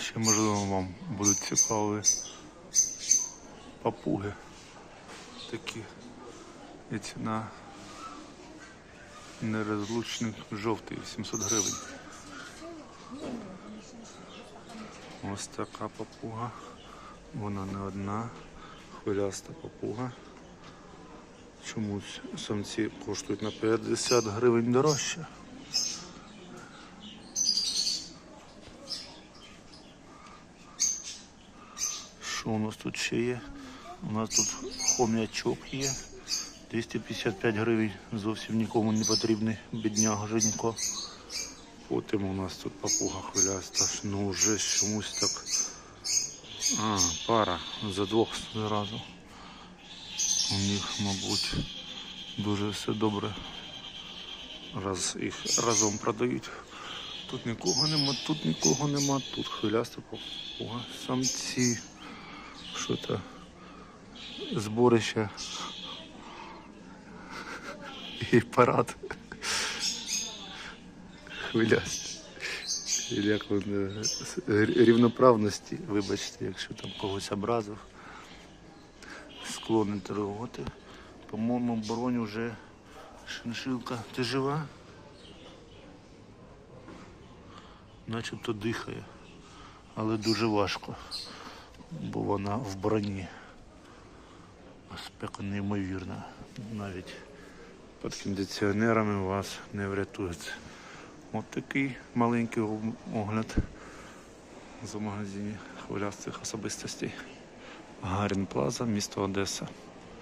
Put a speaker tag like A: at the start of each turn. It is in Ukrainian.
A: ще можливо вам будуть цікаві папуги. Такі. І ціна нерозлучник жовтий 700 гривень. Ось така папуга. Вона не одна. Хвиляста папуга. Чомусь самці коштують на 50 гривень дорожче. Що у нас тут ще є? У нас тут хом'ячок є. 255 гривень. Зовсім нікому не потрібний бідняга Женько. Потім у нас тут папуга хвиляста. Ну вже чомусь так. А, пара за двох зразу. У них, мабуть, дуже все добре. Раз їх разом продають. Тут нікого нема, тут нікого нема, тут хвиляста папуга. Самці. Що то зборище і парад. Хвиляст. Или Як він, рівноправності, вибачте, якщо там когось образив. Склонний торгувати. По-моєму, бронь вже шиншилка. Ти жива? Начебто дихає, але дуже важко, бо вона в броні. Спека неймовірна. Навіть під кондиціонерами вас не врятується. От такий маленький огляд за магазині хвилястих особистостей. Гарін Плаза, місто Одеса.